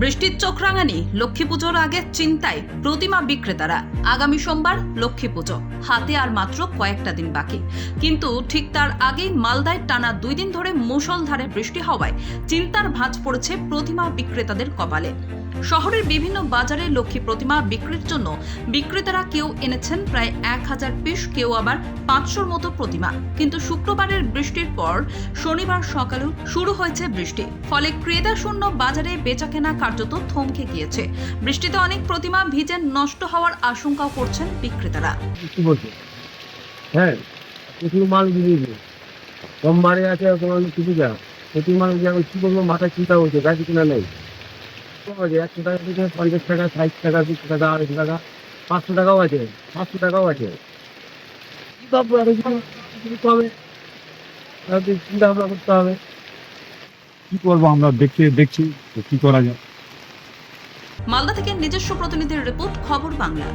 বৃষ্টির চোখ রাঙানি লক্ষ্মী পুজোর আগে চিন্তায় প্রতিমা বিক্রেতারা। আগামী সোমবার লক্ষ্মী পুজো। হাতে আর মাত্র কয়েকটা দিন বাকি। কিন্তু ঠিক তার আগেই মালদায় টানা দুই দিন ধরে মুষলধারে বৃষ্টি হওয়ায় চিন্তার ভাঁজ পড়েছে প্রতিমা বিক্রেতাদের কপালে। শহরের বিভিন্ন বাজারে লক্ষ্মী প্রতিমা বিক্রির জন্য বিক্রেতারা কেউ এনেছেন প্রায় এক হাজার পিস, কেউ আবার পাঁচশোর মতো প্রতিমা। কিন্তু শুক্রবারের বৃষ্টির পর শনিবার সকালেও শুরু হয়েছে বৃষ্টি। ফলে ক্রেতা শূন্য বাজারে বেচাকেনা কার্যত থমকে গিয়েছে। বৃষ্টিতে অনেক প্রতিমা ভিজে নষ্ট হওয়ার আশঙ্কাও করছেন বিক্রেতারা। কি বলছো হ্যাঁ প্রচুর মাল দিয়েছে সোমবারে আছে তোমার কিছু যা প্রচুর মাল দিয়ে আমি কী করব মাথায় চিন্তা হচ্ছে গাছ কিনা নেই। একশো টাকা থেকে পঞ্চাশ টাকা ষাট টাকা দুশো টাকা আড়াইশো টাকা পাঁচশো টাকাও আছে পাঁচশো টাকাও আছে। কী পাবো এত কিছু কিছু হবে? চিন্তা ভাবনা করতে হবে। কি করব আমরা? দেখতে দেখছি তো কি করা যায়। মালদা থেকে নিজস্ব প্রতিনিধির রিপোর্ট খবর বাংলা।